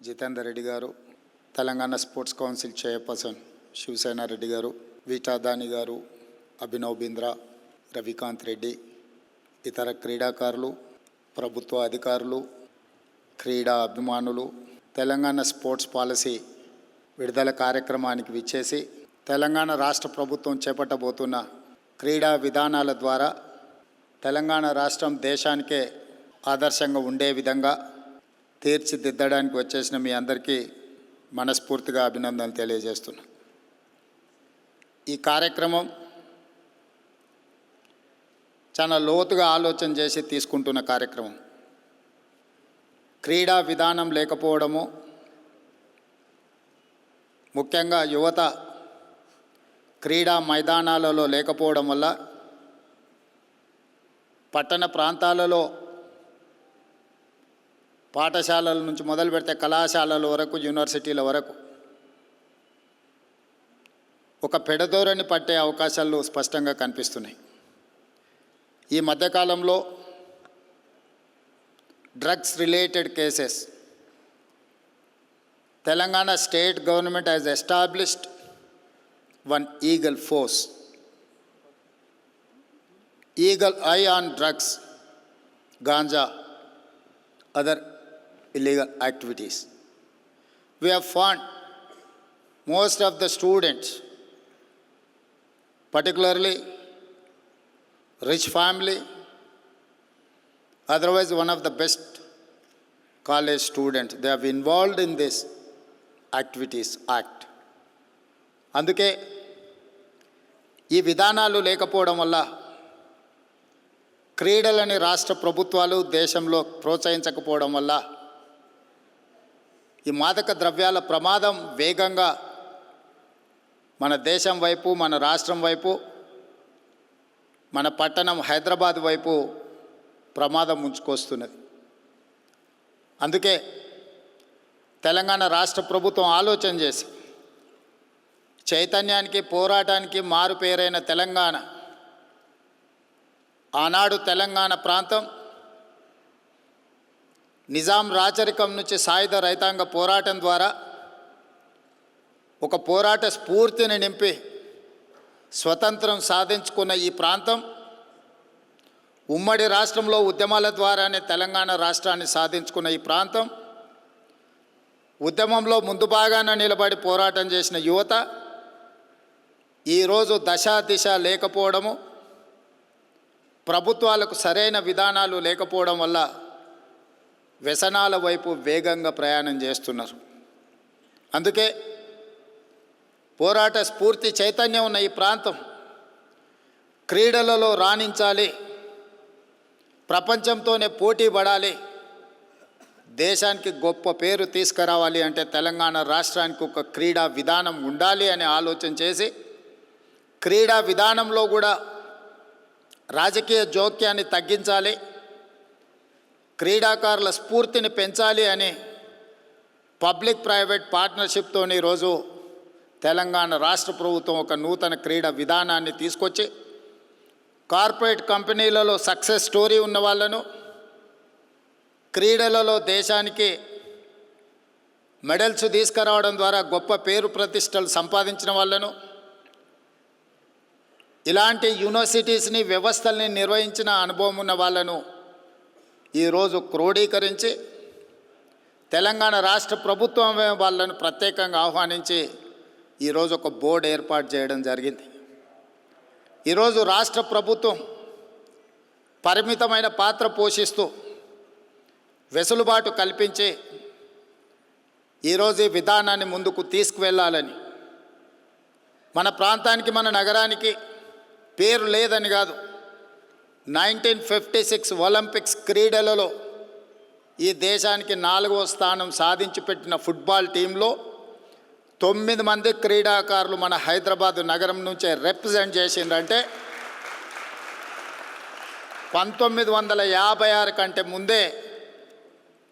Jithender Reddy garu Telangana sports council chairperson Shivasena Reddy garu వీటాదాని గారు అభినవ్ బింద్రా రవికాంత్ రెడ్డి ఇతర క్రీడాకారులు ప్రభుత్వ అధికారులు క్రీడా అభిమానులు తెలంగాణ స్పోర్ట్స్ పాలసీ విడుదల కార్యక్రమానికి విచ్చేసి తెలంగాణ రాష్ట్ర ప్రభుత్వం చేపట్టబోతున్న క్రీడా విధానాల ద్వారా తెలంగాణ రాష్ట్రం దేశానికే ఆదర్శంగా ఉండే విధంగా తీర్చిదిద్దడానికి వచ్చేసిన మీ అందరికీ మనస్ఫూర్తిగా అభినందనలు తెలియజేస్తున్నా. ఈ కార్యక్రమం చాలా లోతుగా ఆలోచన చేసి తీసుకుంటున్న కార్యక్రమం. క్రీడా విధానం లేకపోవడము ముఖ్యంగా యువత క్రీడా మైదానాలలో లేకపోవడం వల్ల పట్టణ ప్రాంతాలలో పాఠశాలల నుంచి మొదలు పెడితే కళాశాలల వరకు యూనివర్సిటీల వరకు ఒక పెడదోరని పట్టే అవకాశాలు స్పష్టంగా కనిపిస్తున్నాయి. ఈ మధ్యకాలంలో drugs related cases. Telangana state government has established one eagle force. Eagle eye on drugs, ganja, other illegal activities. We have found most of the students, particularly rich family, otherwise one of the best college students, they have involved in this activities act అందుకే ఈ విధానాలు లేకపోవడం వల్ల క్రీడలని రాష్ట్ర ప్రభుత్వాలు దేశంలో ప్రోత్సహించకపోవడం వల్ల ఈ మాదక ద్రవ్యాల ప్రమాదం వేగంగా మన దేశం వైపు మన రాష్ట్రం వైపు మన పట్టణం హైదరాబాద్ వైపు ప్రమాదం ముంచుకొస్తున్నది. అందుకే తెలంగాణ రాష్ట్ర ప్రభుత్వం ఆలోచన చేసి చైతన్యానికి పోరాటానికి మారు పేరైన తెలంగాణ ఆనాడు తెలంగాణ ప్రాంతం నిజాం రాచరికం నుంచి సాయుధ రైతాంగ పోరాటం ద్వారా ఒక పోరాట స్ఫూర్తిని నింపి స్వతంత్రం సాధించుకున్న ఈ ప్రాంతం ఉమ్మడి రాష్ట్రంలో ఉద్యమాల ద్వారానే తెలంగాణ రాష్ట్రాన్ని సాధించుకున్న ఈ ప్రాంతం. ఉద్యమంలో ముందు భాగాన నిలబడి పోరాటం చేసిన యువత. ఈరోజు దశ దిశ లేకపోవడము. ప్రభుత్వాలకు సరైన విధానాలు లేకపోవడం వల్ల వ్యసనాల వైపు వేగంగా ప్రయాణం చేస్తున్నారు. అందుకే పోరాట స్ఫూర్తి చైతన్యం ఉన్న ఈ ప్రాంతం క్రీడలలో రాణించాలి. ప్రపంచంతోనే పోటీ పడాలి. దేశానికి గొప్ప పేరు తీసుకురావాలి అంటే తెలంగాణ రాష్ట్రానికి ఒక క్రీడా విధానం ఉండాలి అని ఆలోచన చేసి క్రీడా విధానంలో కూడా రాజకీయ జోక్యాన్ని తగ్గించాలి క్రీడాకారుల స్ఫూర్తిని పెంచాలి అని పబ్లిక్ ప్రైవేట్ పార్ట్నర్షిప్తో ఈరోజు తెలంగాణ రాష్ట్ర ప్రభుత్వం ఒక నూతన క్రీడా విధానాన్ని తీసుకొచ్చి కార్పొరేట్ కంపెనీలలో సక్సెస్ స్టోరీ ఉన్న వాళ్ళను క్రీడలలో దేశానికి మెడల్స్ తీసుకురావడం ద్వారా గొప్ప పేరు ప్రతిష్టలు సంపాదించిన వాళ్ళను ఇలాంటి యూనివర్సిటీస్ని వ్యవస్థల్ని నిర్వహించిన అనుభవం ఉన్న వాళ్ళను ఈరోజు క్రోడీకరించి తెలంగాణ రాష్ట్ర ప్రభుత్వం వాళ్ళను ప్రత్యేకంగా ఆహ్వానించి ఈరోజు ఒక బోర్డు ఏర్పాటు చేయడం జరిగింది. ఈరోజు రాష్ట్ర ప్రభుత్వం పరిమితమైన పాత్ర పోషిస్తూ వెసులుబాటు కల్పించి ఈరోజు ఈ విధానాన్ని ముందుకు తీసుకువెళ్ళాలని మన ప్రాంతానికి మన నగరానికి పేరు లేదని కాదు నైన్టీన్ ఫిఫ్టీ సిక్స్ ఒలింపిక్స్ క్రీడలలో ఈ దేశానికి నాలుగవ స్థానం సాధించి పెట్టిన ఫుట్బాల్ టీంలో తొమ్మిది మంది క్రీడాకారులు మన హైదరాబాద్ నగరం నుంచే రిప్రజెంట్ చేసిందంటే పంతొమ్మిది వందల యాభై ఆరు కంటే ముందే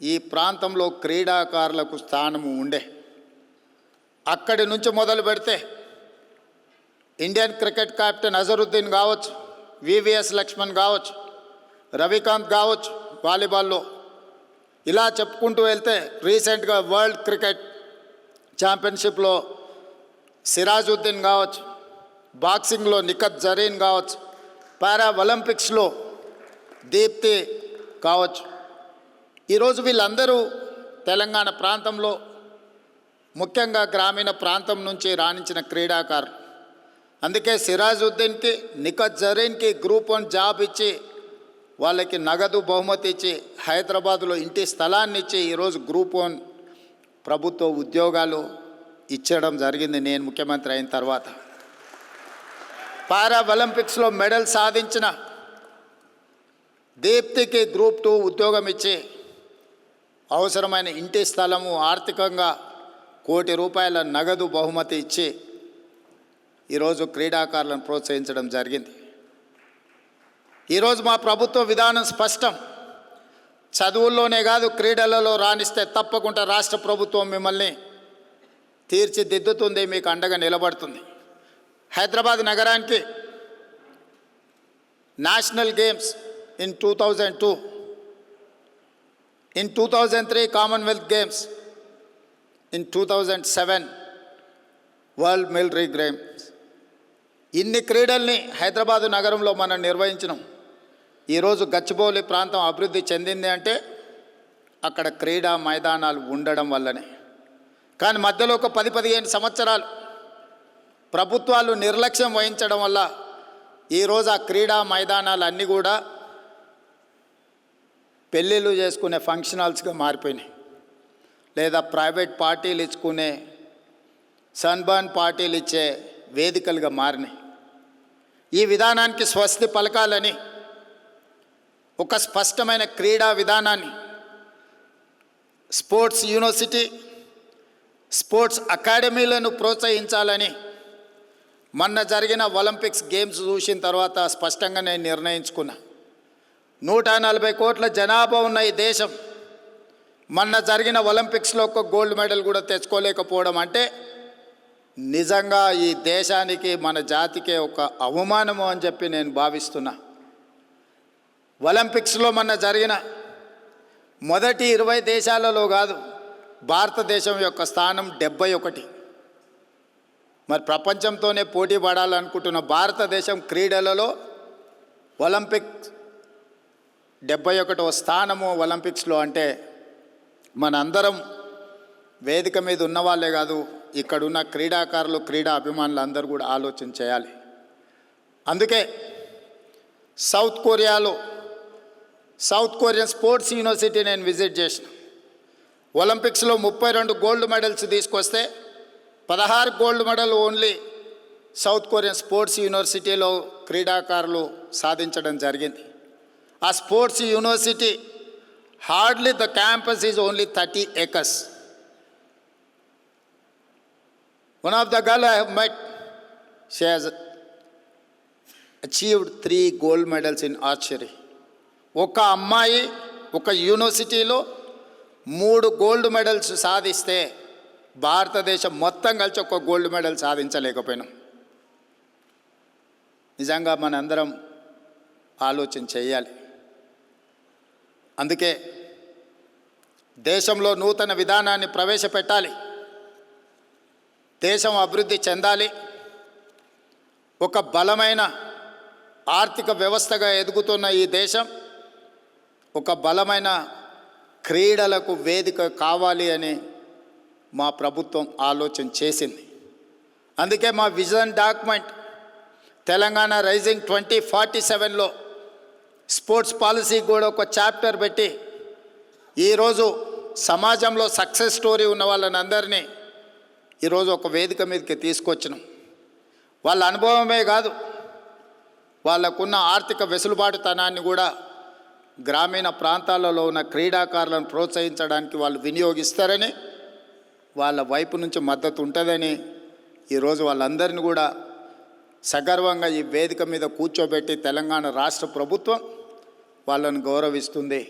ఈ ప్రాంతంలో క్రీడాకారులకు స్థానము ఉండే. అక్కడి నుంచి మొదలు పెడితే ఇండియన్ క్రికెట్ క్యాప్టెన్ అజరుద్దీన్ కావచ్చు వివిఎస్ లక్ష్మణ్ కావచ్చు రవికాంత్ కావచ్చు వాలీబాల్లో. ఇలా చెప్పుకుంటూ వెళ్తే రీసెంట్గా వరల్డ్ క్రికెట్ ఛాంపియన్షిప్లో సిరాజుద్దీన్ కావచ్చు బాక్సింగ్లో నిఖత్ జరీన్ కావచ్చు పారా ఒలింపిక్స్లో దీప్తి కావచ్చు. ఈరోజు వీళ్ళందరూ తెలంగాణ ప్రాంతంలో ముఖ్యంగా గ్రామీణ ప్రాంతం నుంచి రాణించిన క్రీడాకారులు. అందుకే సిరాజుద్దీన్కి నిఖత్ జరీన్కి గ్రూప్ వన్ జాబ్ ఇచ్చి వాళ్ళకి నగదు బహుమతి ఇచ్చి హైదరాబాద్లో ఇంటి స్థలాన్ని ఇచ్చి ఈరోజు గ్రూప్ వన్ ప్రభుత్వ ఉద్యోగాలు ఇచ్చడం జరిగింది. నేను ముఖ్యమంత్రి అయిన తర్వాత. పారా ఒలింపిక్స్లో మెడల్ సాధించిన దీప్తికి గ్రూప్ టూ ఉద్యోగం ఇచ్చి అవసరమైన ఇంటి స్థలము ఆర్థికంగా కోటి రూపాయల నగదు బహుమతి ఇచ్చి ఈరోజు క్రీడాకారులను ప్రోత్సహించడం జరిగింది. ఈరోజు మా ప్రభుత్వ విధానం స్పష్టం. చదువుల్లోనే కాదు క్రీడలలో రాణిస్తే తప్పకుండా రాష్ట్ర ప్రభుత్వం మిమ్మల్ని తీర్చిదిద్దుతుంది మీకు అండగా నిలబడుతుంది. హైదరాబాద్ నగరానికి national games in two thousand two. In two thousand three commonwealth games in two thousand seven world military games. ఇన్ని క్రీడల్ని హైదరాబాదు నగరంలో మనం నిర్వహించినాం. ఈరోజు గచ్చిబౌలి ప్రాంతం అభివృద్ధి చెందింది అంటే అక్కడ క్రీడా మైదానాలు ఉండడం వల్లనే. కానీ మధ్యలో ఒక పది పదిహేను సంవత్సరాలు ప్రభుత్వాలు నిర్లక్ష్యం వహించడం వల్ల ఈరోజు ఆ క్రీడా మైదానాలు అన్నీ కూడా పెళ్ళిళ్ళు చేసుకునే ఫంక్షన్ హాల్స్గా మారిపోయినాయి. లేదా ప్రైవేట్ పార్టీలు ఇచ్చుకునే సన్బర్న్ పార్టీలు ఇచ్చే వేదికలుగా మారినాయి. ఈ విధానానికి స్వస్తి పలకాలని ఒక స్పష్టమైన క్రీడా విధానాన్ని స్పోర్ట్స్ యూనివర్సిటీ స్పోర్ట్స్ అకాడమీలను ప్రోత్సహించాలని మొన్న జరిగిన ఒలింపిక్స్ గేమ్స్ చూసిన తర్వాత స్పష్టంగా నేను నిర్ణయించుకున్నా. నూట నలభై కోట్ల జనాభా ఉన్న ఈ దేశం మొన్న జరిగిన ఒలింపిక్స్లో ఒక గోల్డ్ మెడల్ కూడా తెచ్చుకోలేకపోవడం అంటే నిజంగా ఈ దేశానికి మన జాతికే ఒక అవమానము అని చెప్పి నేను భావిస్తున్నా. ఒలింపిక్స్లో మొన్న జరిగిన మొదటి ఇరవై దేశాలలో కాదు భారతదేశం యొక్క స్థానం డెబ్బై ఒకటి. మరి ప్రపంచంతోనే పోటీ పడాలనుకుంటున్న భారతదేశం క్రీడలలో ఒలింపిక్ డెబ్బై ఒకటవ స్థానము ఒలింపిక్స్లో అంటే మనందరం వేదిక మీద ఉన్నవాళ్ళే కాదు ఇక్కడున్న క్రీడాకారులు క్రీడా అభిమానులు అందరూ కూడా ఆలోచన చేయాలి. అందుకే సౌత్ కొరియాలో సౌత్ కొరియన్ స్పోర్ట్స్ యూనివర్సిటీ నేను విజిట్ చేసిన. ఒలింపిక్స్లో ముప్పై రెండు గోల్డ్ మెడల్స్ తీసుకొస్తే పదహారు gold medal only South Korean sports యూనివర్సిటీలో క్రీడాకారులు సాధించడం జరిగింది. ఆ sports university hardly the campus is only thirty acres one of the girl I have met she has achieved three gold medals in archery ఒక అమ్మాయి ఒక యూనివర్సిటీలో మూడు గోల్డ్ మెడల్స్ సాధిస్తే భారతదేశం మొత్తం కలిసి ఒక గోల్డ్ మెడల్ సాధించలేకపోయినాం. నిజంగా మనందరం ఆలోచన చేయాలి. అందుకే దేశంలో నూతన విధానాన్ని ప్రవేశపెట్టాలి. దేశం అభివృద్ధి చెందాలి. ఒక బలమైన ఆర్థిక వ్యవస్థగా ఎదుగుతున్న ఈ దేశం ఒక బలమైన క్రీడలకు వేదిక కావాలి అని మా ప్రభుత్వం ఆలోచన చేసింది. అందుకే మా vision document Telangana rising twenty forty సెవెన్లో స్పోర్ట్స్ పాలసీ కూడా ఒక చాప్టర్ పెట్టి ఈరోజు సమాజంలో సక్సెస్ స్టోరీ ఉన్న వాళ్ళని అందరినీ ఈరోజు ఒక వేదిక మీదకి తీసుకొచ్చినాం. వాళ్ళ అనుభవమే కాదు వాళ్ళకున్న ఆర్థిక వెసులుబాటుతనాన్ని కూడా గ్రామీణ ప్రాంతాలలో ఉన్న క్రీడాకారులను ప్రోత్సహించడానికి వాళ్ళు వినియోగిస్తారని వాళ్ళ వైపు నుంచి మద్దతు ఉంటుందని ఈరోజు వాళ్ళందరినీ కూడా సగర్వంగా ఈ వేదిక మీద కూర్చోబెట్టి తెలంగాణ రాష్ట్ర ప్రభుత్వం వాళ్ళను గౌరవిస్తుంది.